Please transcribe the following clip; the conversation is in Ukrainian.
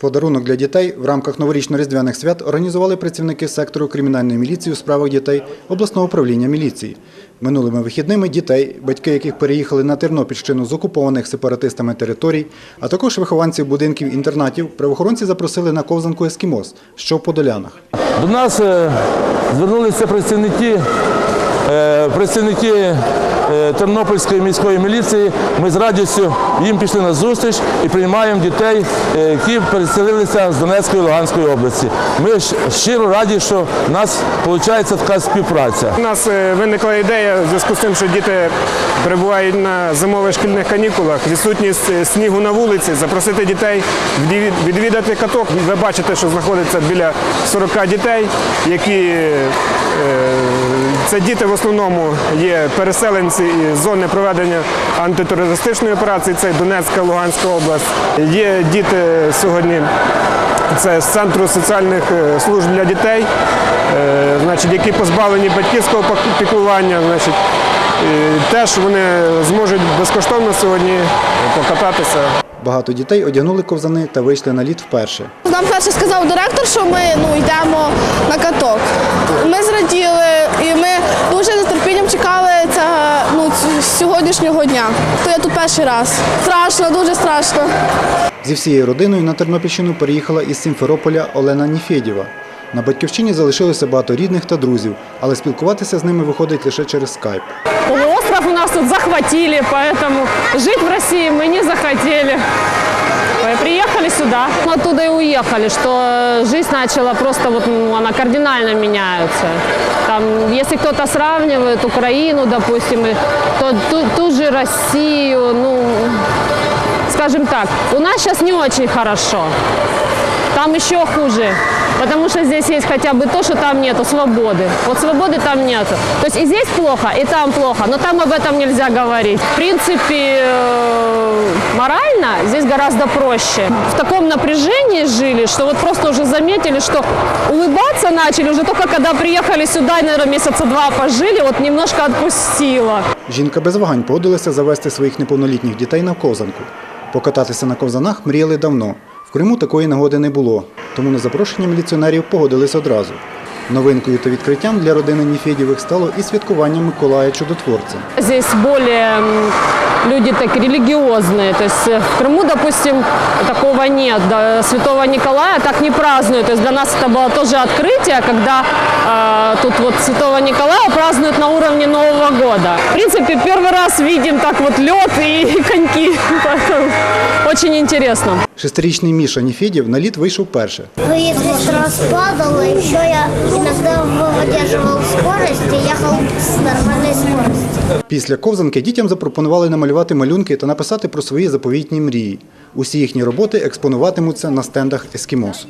Подарунок для дітей в рамках новорічно-різдвяних свят організували працівники сектору кримінальної міліції у справах дітей обласного управління міліції. Минулими вихідними дітей, батьки яких переїхали на Тернопільщину з окупованих сепаратистами територій, а також вихованців будинків інтернатів, правоохоронці запросили на ковзанку Ескімос, що в Подолянах. До нас е, звернулися працівники, працівники е, Тернопільської міської міліції. Ми з радістю їм пішли на зустріч і приймаємо дітей, е, які переселилися з Донецької і Луганської області. Ми щиро раді, що в нас виходить така співпраця. У нас е, виникла ідея в зв'язку з тим, що діти перебувають на зимових шкільних канікулах, відсутність е, снігу на вулиці, запросити дітей відвідати каток. Ви бачите, що знаходиться біля 40 дітей, які е, це діти в основному є переселенці із зони проведення антитерористичної операції, це Донецька, Луганська область. Є діти сьогодні це з центру соціальних е, служб для дітей, е, значить, які позбавлені батьківського піклування. Значить, е, теж вони зможуть безкоштовно сьогодні покататися. Багато дітей одягнули ковзани та вийшли на лід вперше. Нам перше сказав директор, що ми ну, йдемо на каток. Ми зраділи і ми дуже з нетерпінням чекали цього, ну, сьогоднішнього дня. То я тут перший раз. Страшно, дуже страшно. Зі всією родиною на Тернопільщину переїхала із Сімферополя Олена Ніфєдєва. На батьківщині залишилося багато рідних та друзів, але спілкуватися з ними виходить лише через скайп. Полуостров у нас тут захватили, поэтому жить в России мы не захотели. Э, Приехали сюда, мы оттуда и уехали, что э, жизнь начала просто, вот, ну, она кардинально меняется. Там, если кто-то сравнивает Украину, допустим, и- то ту, ту же Россию, ну, скажем так, у нас сейчас не очень хорошо. Там еще хуже, потому что здесь есть хотя бы то, что там нету свободы. Вот свободы там нету. То есть и здесь плохо, и там плохо, но там об этом нельзя говорить. В принципе, э, морально здесь гораздо проще. В таком напряжении жили, что вот просто уже заметили, что улыбаться начали уже только когда приехали сюда, и, наверное, месяца два пожили, вот немножко отпустило. Жінка без вагань погодилася завести своїх неповнолітніх дітей на ковзанку. Покататися на ковзанах мріяли давно. Криму такої нагоди не було, тому на запрошення міліціонерів погодились одразу. Новинкою та відкриттям для родини Ніфєдєвих стало і святкування Миколая Чудотворця. Здесь более люди так религиозные. То есть э, в Крыму, допустим, такого нет. Да, Святого Николая так не празднуют. То есть для нас это было тоже открытие, когда э, тут вот Святого Николая празднуют на уровне Нового года. В принципе, первый раз видим так вот лед и коньки. Поэтому очень интересно. Шестирічний Міша Ніфєдєв на лід вийшов перше. Вы здесь раз падала, еще я иногда выдерживал скорость їхав з нормальної скорості. Після ковзанки дітям запропонували намалювати малюнки та написати про свої заповітні мрії. Усі їхні роботи експонуватимуться на стендах ескімосу.